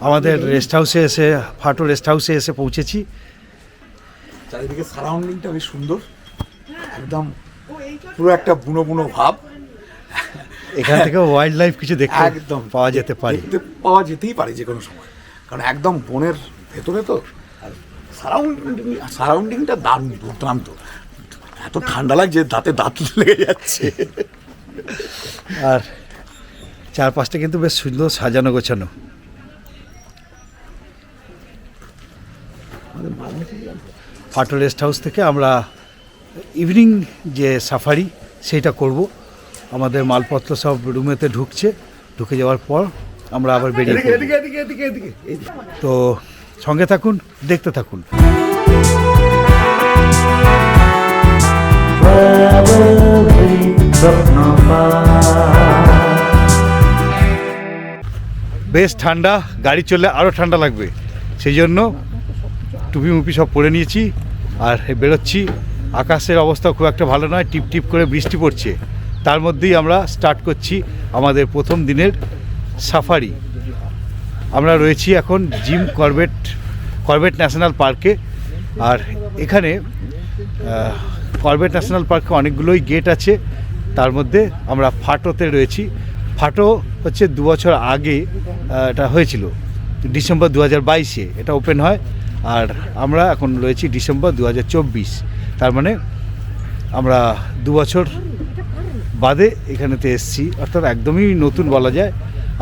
আমাদের রেস্ট হাউসে এসে ফাটো রেস্ট হাউসে এসে পৌঁছেছি। চারিদিকে সারাউন্ডিংটা বেশ সুন্দর। একদম পুরো একটা বুনো বুনো ভাব। এখান থেকে ওয়াইল্ড লাইফ কিছু দেখতে একদম। পাওয়া যেতে পারে। পাওয়া যেতেই পারে যে কোনো সময়। কারণ একদম বনের ভেতরে তো আর সারাউন্ডিং সারাউন্ডিংটা দারুণ দুর্দান্ত। এত ঠান্ডা লাগছে দাঁতে দাঁত লেগে যাচ্ছে। আর চারপাশটা কিন্তু বেশ সুন্দর সাজানো গোছানো। ফাটো রেস্ট হাউস থেকে আমরা ইভিনিং যে সাফারি সেটা করব। আমাদের মালপত্র সব রুমেতে ঢুকছে। ঢুকে যাওয়ার পর আমরা আবার বেরিয়ে তো সঙ্গে থাকুন দেখতে থাকুন। বেশ ঠান্ডা গাড়ি চললে আরও ঠান্ডা লাগবে। সেই জন্য টুপি মুপি সব পরে নিয়েছি। আর বেরোচ্ছি। আকাশের অবস্থা খুব একটা ভালো নয়, টিপ টিপ করে বৃষ্টি পড়ছে। তার মধ্যেই আমরা স্টার্ট করছি আমাদের প্রথম দিনের সাফারি আমরা রয়েছি এখন জিম করবেট করবেট ন্যাশনাল পার্কে। আর এখানে করবেট ন্যাশনাল পার্কে অনেকগুলোই গেট আছে। তার মধ্যে আমরা ফাটোতে রয়েছি। ফাটো হচ্ছে দু বছর আগে এটা হয়েছিল। ডিসেম্বর দু হাজার বাইশে এটা ওপেন হয়। আর আমরা এখন রয়েছি ডিসেম্বর দু হাজার চব্বিশ। তার মানে আমরা দু বছর বাদে এখানেতে এসছি। অর্থাৎ একদমই নতুন বলা যায়।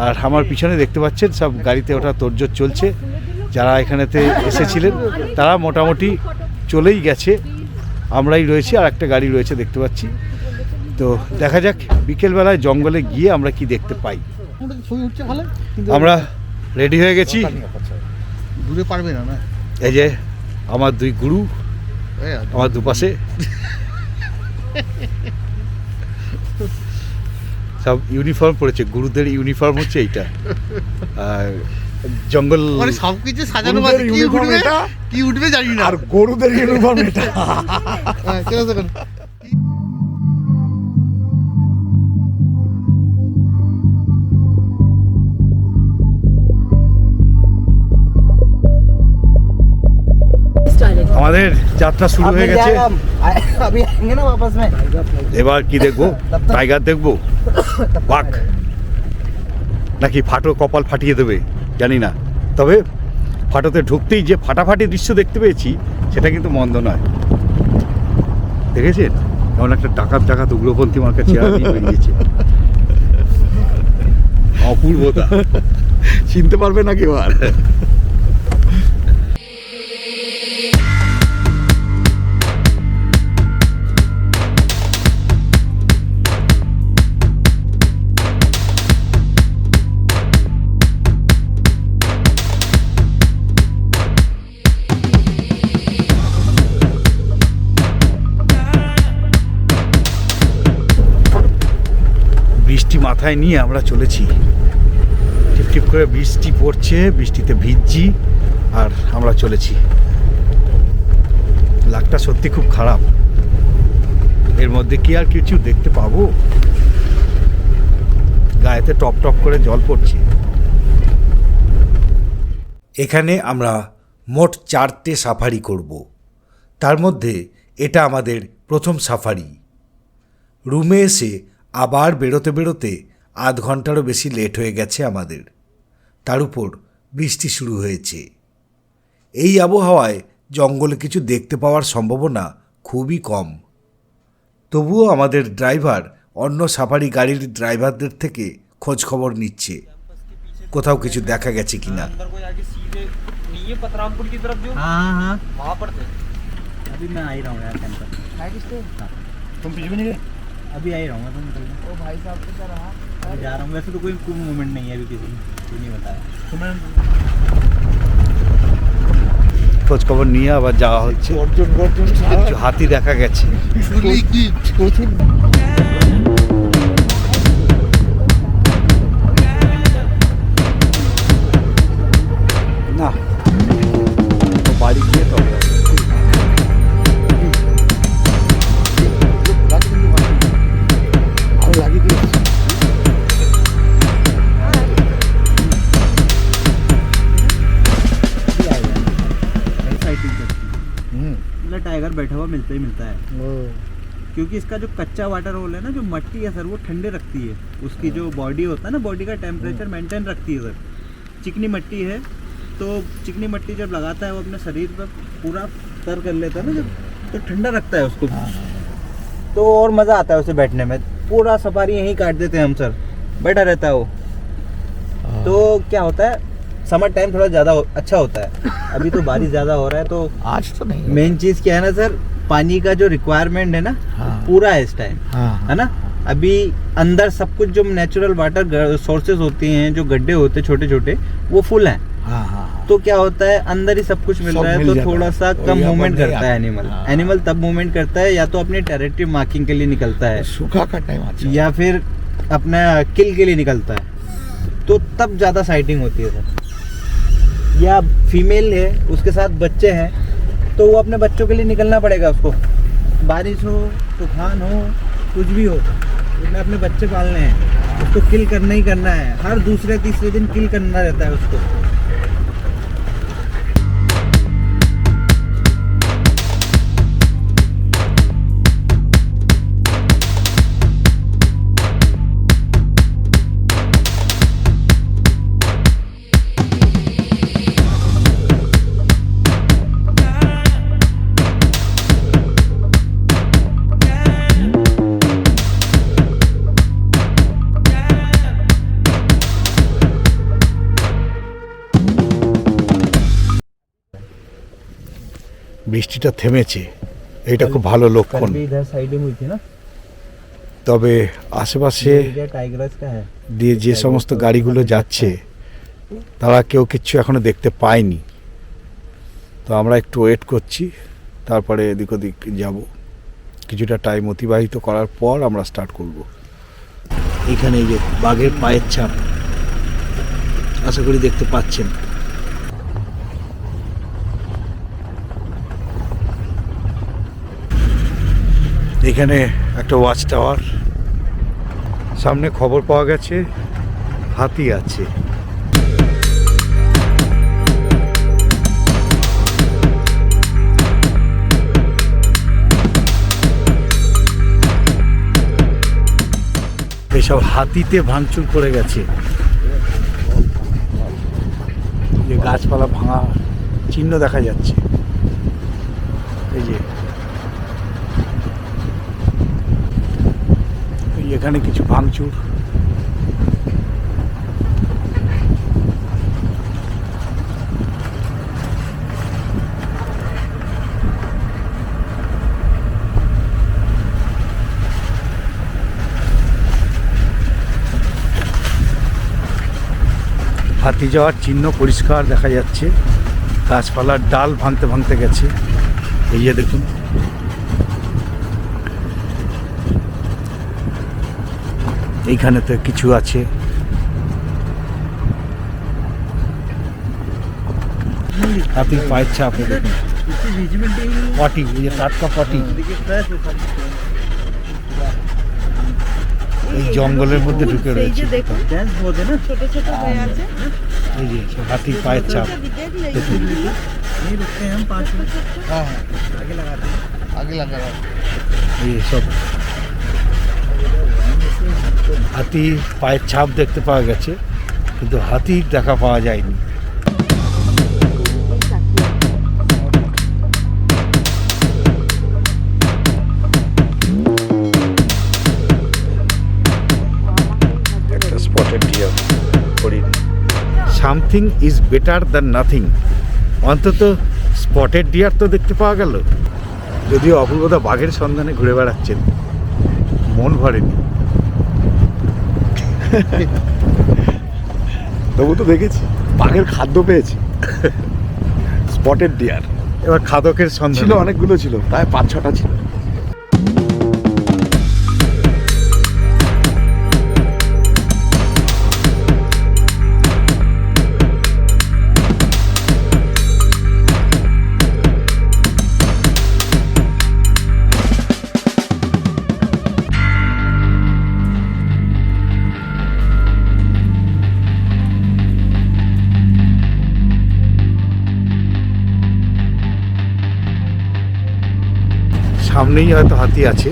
আর আমার পিছনে দেখতে পাচ্ছেন সব গাড়িতে ওঠা তোড়জোড় চলছে। যারা এখানেতে এসেছিলেন তারা মোটামুটি চলেই গেছে। আমরাই রয়েছি আর একটা গাড়ি রয়েছে দেখতে পাচ্ছি। তো দেখা যাক বিকেলবেলায় জঙ্গলে গিয়ে আমরা কি দেখতে পাই। আমরা রেডি হয়ে গেছি। দূরে পারবে না না? এই যে আমার দুই গুরু আমার দুপাশে। সব ইউনিফর্ম পড়েছে গুরুদের ইউনিফর্ম হচ্ছে এইটা। আর জঙ্গল মানে সব কিছু সাজানো আছে কি উঠবে? কি উঠবে জানি না। আর গরুদের ইউনিফর্ম এটা? হ্যাঁ, চলো আমাদের যাত্রা শুরু হয়ে গেছে। এবার কি দেখব? টাইগার দেখব? বাঘ। নাকি ফাটো কপাল ফাটিয়ে দেবে? জানি না। তবে ফাটোতে ঢুকতেই যে ফাটাফাটি দৃশ্য দেখতে পেয়েছি সেটা কিন্তু মন্দ নয়। দেখেছেন? এমন একটা ডাকাত টাকা উগ্রপন্থী আমার কাছে গিয়েছে অপূর্বতা। চিনতে পারবে নাকি আর মাথায় নিয়ে আমরা চলেছি। টিপ টিপ করে বৃষ্টি পড়ছে, বৃষ্টিতে ভিজছি, আর আমরা চলেছি। লাকটা সত্যি খুব খারাপ। এর মধ্যে কি আর কিছু দেখতে পাবো? গায়েতে টপ টপ করে জল পড়ছে। এখানে আমরা মোট চারটে সাফারি করব। তার মধ্যে এটা আমাদের প্রথম সাফারি। রুমে এসে আবার বেরোতে বেরোতে আধ ঘন্টারও বেশি লেট হয়ে গেছে আমাদের তার উপর বৃষ্টি শুরু হয়েছে এই আবহাওয়ায় জঙ্গলে কিছু দেখতে পাওয়ার সম্ভাবনা খুবই কম তবুও আমাদের ড্রাইভার অন্য সাফারি গাড়ির ড্রাইভারদের থেকে খোঁজ খবর নিচ্ছে কোথাও কিছু দেখা গেছে কিনা अंदर को जाके सीधे नहीं है पतरामपुर की तरफ जो हाँ हाँ हाँ वहाँ पर थे अभी मैं आ ही रहा हूँ यार कैंपर तुम पीछे में नहीं गए अभी आ ही रहा हूँ मैं तो निकल ओ भाई साहब तो क्या रहा अभी जा रहा हूँ वैसे तो कोई कोई मूवमेंट नहीं है अभी किसी कोई नहीं बताया খোঁজ খবর নিয়ে আবার যাওয়া হচ্ছে গর্জন গর্জন কিছু হাতি দেখা গেছে टाइगर बैठा हुआ मिलता ही मिलता है। क्योंकि इसका जो कच्चा वाटर होल है ना जो मट्टी है सर वो ठंडे रखती है। उसकी जो बॉडी होता है ना बॉडी का टेम्परेचर मेंटेन रखती है सर। चिकनी मट्टी है तो चिकनी मट्टी जब लगाता है वो अपने शरीर पर पूरा तर कर लेता है ना जब तो ठंडा रखता है उसको। तो और मज़ा आता है उसे बैठने में। पूरा सफारी यहीं काट देते हैं हम सर। बैठा रहता है वो। तो क्या होता है समर टाइम थोड़ा ज़्यादा हो- अच्छा होता है। अभी तो बारिश ज़्यादा हो रहा है तो आज तो नहीं मेन चीज़ क्या है ना सर पानी का जो रिक्वायरमेंट है ना हाँ। पूरा है इस टाइम हाँ है। ना? अभी अंदर सब कुछ जो नेचुरल वाटर सोर्सेज होते हैं जो गड्ढे होते हैं छोटे छोटे वो फुल हैं। हाँ हाँ तो क्या होता है अंदर ही सब कुछ मिल रहा है तो थोड़ा सा कम मूवमेंट करता है एनिमल हाँ। एनिमल तब मूवमेंट करता है या तो अपनी टेरिटरी मार्किंग के लिए निकलता है सूखा का टाइम अच्छा। या फिर अपना किल के लिए निकलता है। तो तब ज़्यादा साइटिंग होती है सर। या फीमेल है, उसके साथ बच्चे हैं तो वो अपने बच्चों के लिए निकलना पड़ेगा उसको। बारिश हो, तूफ़ान हो, कुछ भी हो, उसने अपने बच्चे पालने हैं। उसको किल करना ही करना है। हर दूसरे, तीसरे दिन किल करना रहता है उसको। বৃষ্টিটা থেমেছে। এটা খুব ভালো লক্ষণ। তবে আশেপাশে দিয়ে যে সমস্ত গাড়িগুলো যাচ্ছে তারা কেউ কিছু এখনও দেখতে পায়নি। তো আমরা একটু ওয়েট করছি তারপরে এদিক ওদিক যাব। কিছুটা টাইম অতিবাহিত করার পর আমরা স্টার্ট করব। এখানে যে বাঘের পায়ের ছাপ আশা করি দেখতে পাচ্ছেন। এখানে একটা ওয়াচ টাওয়ার সামনে খবর পাওয়া গেছে, হাতি আছে। এসব হাতিতে ভাঙচুর করে গেছে। যে গাছপালা ভাঙা চিহ্ন দেখা যাচ্ছে। এই যে এখানে কিছু ভাঙচুর। হাতি যাওয়ার চিহ্ন পরিষ্কার দেখা যাচ্ছে। গাছপালার ডাল ভাঙতে ভাঙতে গেছে। এই যে দেখুন। এইখানে তো কিছু আছে। আপনি পায়ের ছাপ টাটকা পটি। এই জঙ্গলের মধ্যে ঢুকে রয়েছে। পায়ের চাপ হ্যাঁ, হ্যাঁ। সব। হাতি পায়ের ছাপ দেখতে পাওয়া গেছে কিন্তু হাতির দেখা পাওয়া যায়নি। Something is better than nothing অন্তত স্পটেড ডিয়ার তো দেখতে পাওয়া গেল। যদিও অপূর্বতা বাঘের সন্ধানে ঘুরে বেড়াচ্ছেন। মন ভরেনি। তবু তো দেখেছি বাঘের খাদ্য পেয়েছি। স্পটেড ডিয়ার এবার খাদকের সন্ধান। ছিল অনেকগুলো ছিল প্রায় পাঁচ ছটা ছিল। সামনেই হয়তো হাতি আছে।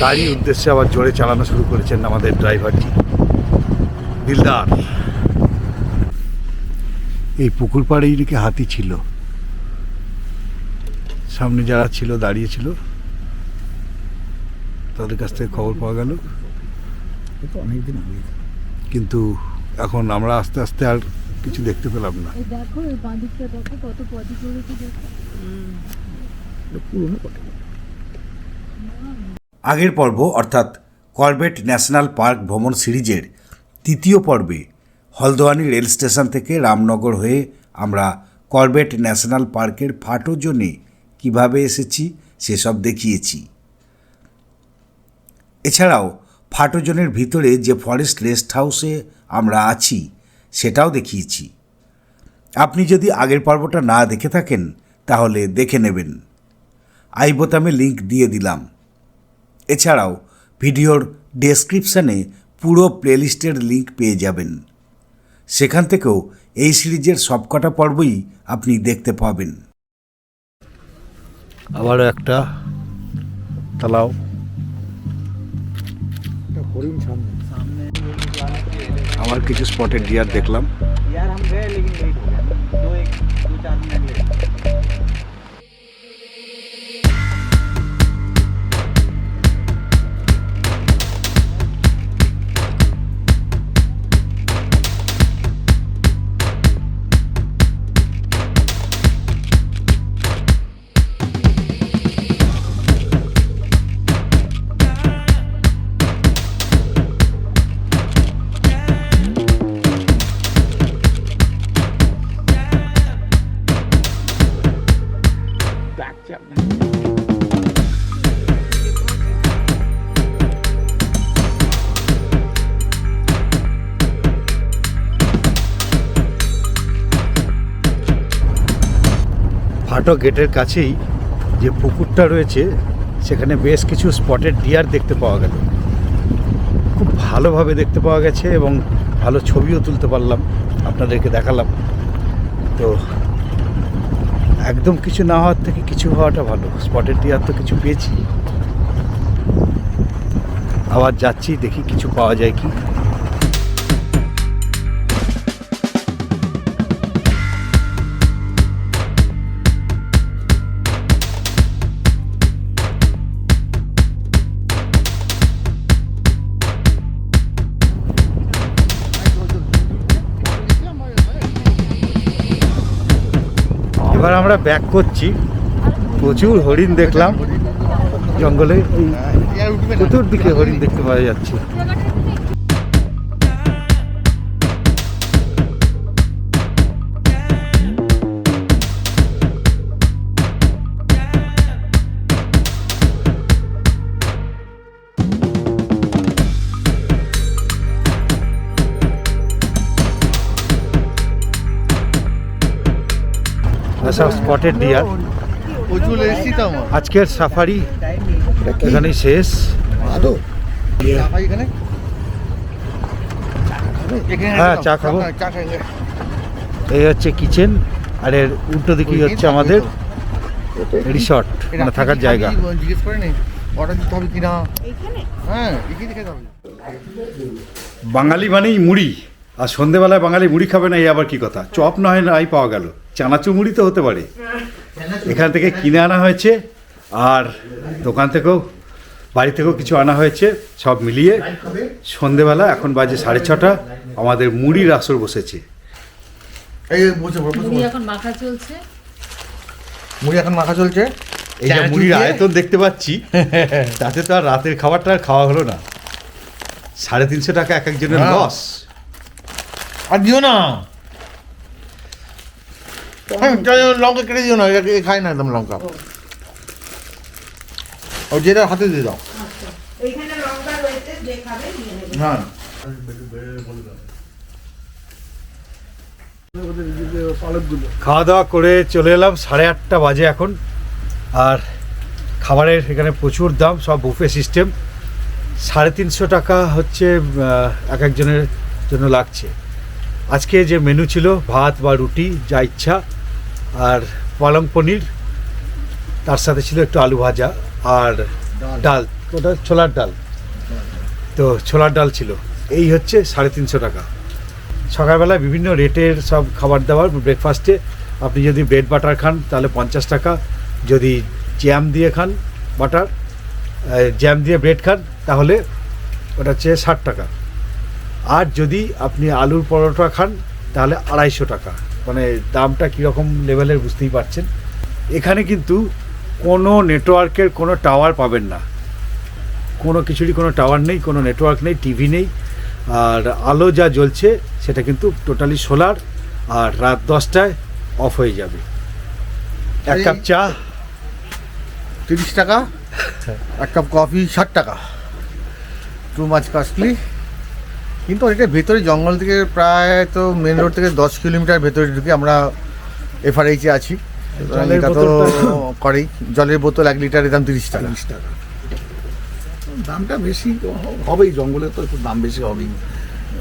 তারই উদ্দেশ্যে আবার জোরে চালানো শুরু করেছেন আমাদের ড্রাইভারটি। দিলদার। এই পুকুর পাড়েই নাকি হাতি ছিল। সামনে যারা ছিল দাঁড়িয়ে ছিল তাদের কাছ থেকে খবর পাওয়া গেল। অনেকদিন আগে। কিন্তু এখন আমরা আস্তে আস্তে আর কিছু দেখতে পেলাম না। দেখো দেখো কত আগের পর্ব, অর্থাৎ করবেট ন্যাশনাল পার্ক ভ্রমণ সিরিজের তৃতীয় পর্বে হলদোয়ানি রেল স্টেশন থেকে রামনগর হয়ে আমরা করবেট ন্যাশনাল পার্কের ফাটো জোনে কীভাবে এসেছি সেসব দেখিয়েছি। এছাড়াও ফাটো জোনের ভিতরে যে ফরেস্ট রেস্ট হাউসে আমরা আছি সেটাও দেখিয়েছি। আপনি যদি আগের পর্বটা না দেখে থাকেন, তাহলে দেখে নেবেন। আই বোতামে লিঙ্ক দিয়ে দিলাম। এছাড়াও ভিডিওর ডেসক্রিপশানে পুরো প্লেলিস্টের লিঙ্ক পেয়ে যাবেন। সেখান থেকেও এই সিরিজের সবকটা পর্বই আপনি দেখতে পাবেন। আবারও একটা। তালাও। আমার কিছু স্পটে ডিয়ার দেখলাম। ফাটো গেটের কাছেই যে পুকুরটা রয়েছে, সেখানে বেশ কিছু স্পটেড ডিয়ার দেখতে পাওয়া গেল। খুব ভালোভাবে দেখতে পাওয়া গেছে এবং ভালো ছবিও তুলতে পারলাম, আপনাদেরকে দেখালাম। তো একদম কিছু না হওয়ার থেকে কিছু হওয়াটা ভালো স্পটেড ডিয়ার তো কিছু পেয়েছি। আবার যাচ্ছি, দেখি কিছু পাওয়া যায় কি। আমরা ব্যাক করছি। প্রচুর হরিণ দেখলাম। জঙ্গলে না। চতুর্দিকে হরিণ দেখতে পাওয়া যাচ্ছে। সব স্পটেড ডিয়ার আজকের সাফারি এখানেই শেষ। হ্যাঁ, চা খাব। এই হচ্ছে কিচেন আর এর উল্টো দিকেই হচ্ছে আমাদের রিসর্ট মানে থাকার জায়গা। হ্যাঁ বাঙালি মানেই মুড়ি। আর সন্ধেবেলায় বাঙালি মুড়ি খাবে না এই আবার কি কথা? চপ না হয় নাই পাওয়া গেল। চানাচু মুড়ি তো হতে পারে। এখান থেকে কিনে আনা হয়েছে আর দোকান থেকেও বাড়ি থেকেও কিছু আনা হয়েছে সব মিলিয়ে সন্ধেবেলা এখন বাজে সাড়ে ছটা আমাদের মুড়ির আসর বসেছে। এই বসে পড়ো, বসে মুড়ি পড়ো। এখন মাখা চলছে। মুড়ি এখন মাখা চলছে? এই যে মুড়ির আয়তন দেখতে পাচ্ছি তাতে তো আর রাতের খাবারটা আর খাওয়া হলো না। সাড়ে তিনশো টাকা এক একজনের হ্যাঁ। লস। আর দিও না। হ্যাঁ, লঙ্কা কেটে দিও না এটা খায় না একদম লঙ্কা? ও। যেটা হাতে দিয়ে দাও। হ্যাঁ খাওয়া দাওয়া করে চলে এলাম সাড়ে আটটা বাজে এখন। আর খাবারের এখানে প্রচুর দাম সব বুফে সিস্টেম। সাড়ে তিনশো টাকা হচ্ছে এক একজনের জন্য লাগছে। আজকে যে মেনু ছিল ভাত বা রুটি যা ইচ্ছা আর পালং পনির তার সাথে ছিল একটু আলু ভাজা আর ডাল। ওটা ছোলার ডাল। তো ছোলার ডাল ছিল। এই হচ্ছে সাড়ে তিনশো টাকা। সকালবেলা বিভিন্ন রেটের সব খাবার দাবার ব্রেকফাস্টে আপনি যদি ব্রেড বাটার খান তাহলে পঞ্চাশ টাকা। যদি জ্যাম দিয়ে খান বাটার জ্যাম দিয়ে ব্রেড খান তাহলে ওটা হচ্ছে ষাট টাকা। আর যদি আপনি আলুর পরোটা খান, তাহলে আড়াইশো টাকা। মানে দামটা কীরকম লেভেলের বুঝতেই পারছেন। এখানে কিন্তু কোনো নেটওয়ার্কের কোনো টাওয়ার পাবেন না। কোনো কিছুরই কোনো টাওয়ার নেই, কোনো নেটওয়ার্ক নেই, টিভি নেই। আর আলো যা জ্বলছে, সেটা কিন্তু টোটালি সোলার, আর রাত দশটায় অফ হয়ে যাবে। এক কাপ চা। তিরিশ টাকা, এক কাপ কফি ষাট টাকা। টু মাছ কস্টলি কিন্তু এটা ভেতরে জঙ্গল থেকে প্রায় তো মেন রোড থেকে দশ কিলোমিটার ভেতরে ঢুকে আমরা এফআরএইচে আছি। এটা তো করেই। জলের বোতল এক লিটারের দাম তিরিশ টাকা। তিরিশ টাকা। দামটা বেশি হবেই জঙ্গলে তো একটু দাম বেশি হবেই।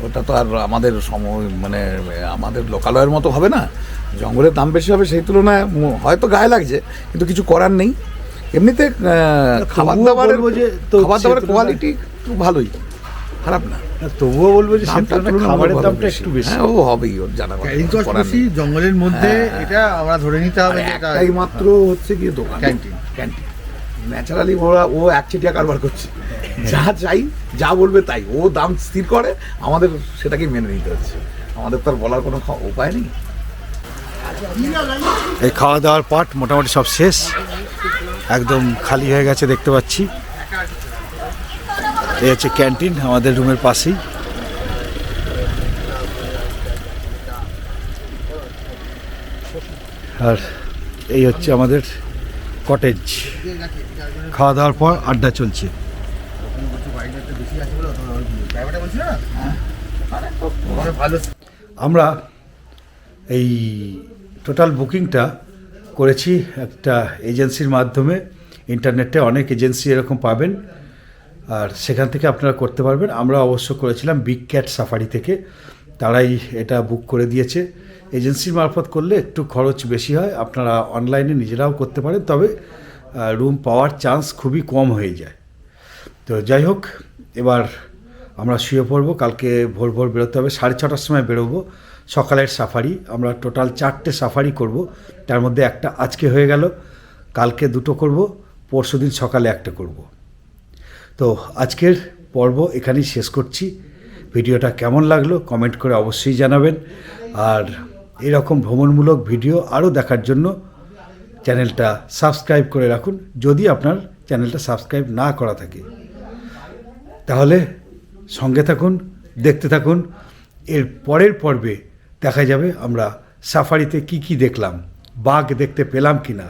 ওটা তো আর আমাদের সময় মানে আমাদের লোকালয়ের মতো হবে না। জঙ্গলের দাম বেশি হবে সেই তুলনায় হয়তো গায়ে লাগছে কিন্তু কিছু করার নেই। এমনিতে খাবার দাবারের খাবার দাবারের কোয়ালিটি একটু ভালোই। খারাপ না। তবুও বলব যে খাবারের দামটা একটু বেশি। হ্যাঁ ও হবেই ওর জানা। জঙ্গলের মধ্যে এটা আমরা ধরে নিতে হবে যে এটা মাত্র হচ্ছে গিয়ে দোকান। ক্যান্টিন। ক্যান্টিন ন্যাচারালি ওরা ও একচেটিয়া কারবার করছে। যা চাই যা বলবে তাই। ও দাম স্থির করে আমাদের সেটাকে মেনে নিতে হচ্ছে। আমাদের তো আর বলার কোনো উপায় নেই। এই খাওয়া দাওয়ার পাট মোটামুটি সব শেষ। একদম খালি হয়ে গেছে দেখতে পাচ্ছি। এই হচ্ছে ক্যান্টিন, আমাদের রুমের পাশেই। আর এই হচ্ছে আমাদের কটেজ খাওয়া দাওয়ার পর আড্ডা চলছে। আমরা এই টোটাল বুকিংটা করেছি একটা এজেন্সির মাধ্যমে। ইন্টারনেটে অনেক এজেন্সি এরকম পাবেন। আর সেখান থেকে আপনারা করতে পারবেন। আমরা অবশ্য করেছিলাম বিগ ক্যাট সাফারি থেকে। তারাই এটা বুক করে দিয়েছে। এজেন্সির মারফত করলে একটু খরচ বেশি হয়। আপনারা অনলাইনে নিজেরাও করতে পারেন। তবে রুম পাওয়ার চান্স খুবই কম হয়ে যায়। তো যাই হোক, এবার আমরা শুয়ে পড়ব। কালকে ভোর ভোর বেরোতে হবে। সাড়ে ছটার সময় বেরোবো। সকালের সাফারি আমরা টোটাল চারটে সাফারি করব। তার মধ্যে একটা আজকে হয়ে গেল। কালকে দুটো করব। পরশু দিন সকালে একটা করব। তো আজকের পর্ব এখানেই শেষ করছি। ভিডিওটা কেমন লাগল কমেন্ট করে অবশ্যই জানাবেন। আর এরকম ভ্রমণমূলক ভিডিও আরও দেখার জন্য চ্যানেলটা সাবস্ক্রাইব করে রাখুন, যদি আপনার চ্যানেলটা সাবস্ক্রাইব না করা থাকে। তাহলে সঙ্গে থাকুন, দেখতে থাকুন। এর পরের পর্বে দেখা যাবে আমরা সাফারিতে কি কি দেখলাম, বাঘ দেখতে পেলাম কি না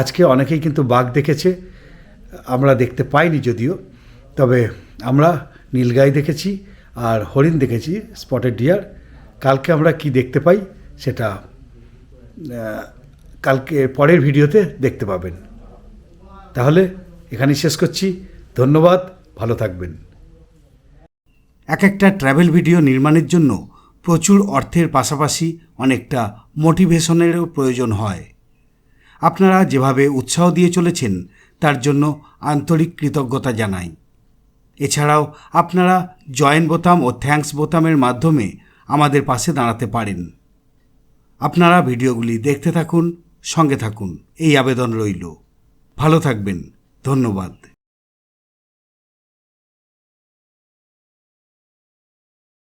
আজকে অনেকেই কিন্তু বাঘ দেখেছে, আমরা দেখতে পাইনি যদিও। তবে আমরা নীলগাই দেখেছি আর হরিণ দেখেছি স্পটেড ডিয়ার কালকে আমরা কি দেখতে পাই সেটা কালকে পরের ভিডিওতে দেখতে পাবেন। তাহলে এখানেই শেষ করছি। ধন্যবাদ, ভালো থাকবেন। এক একটা ট্র্যাভেল ভিডিও নির্মাণের জন্য প্রচুর অর্থের পাশাপাশি অনেকটা মোটিভেশনেরও প্রয়োজন হয়। আপনারা যেভাবে উৎসাহ দিয়ে চলেছেন, তার জন্য আন্তরিক কৃতজ্ঞতা জানাই। এছাড়াও আপনারা জয়েন বোতাম ও থ্যাঙ্কস বোতামের মাধ্যমে আমাদের পাশে দাঁড়াতে পারেন। আপনারা ভিডিওগুলি দেখতে থাকুন, সঙ্গে থাকুন। এই আবেদন রইল। ভালো থাকবেন। ধন্যবাদ।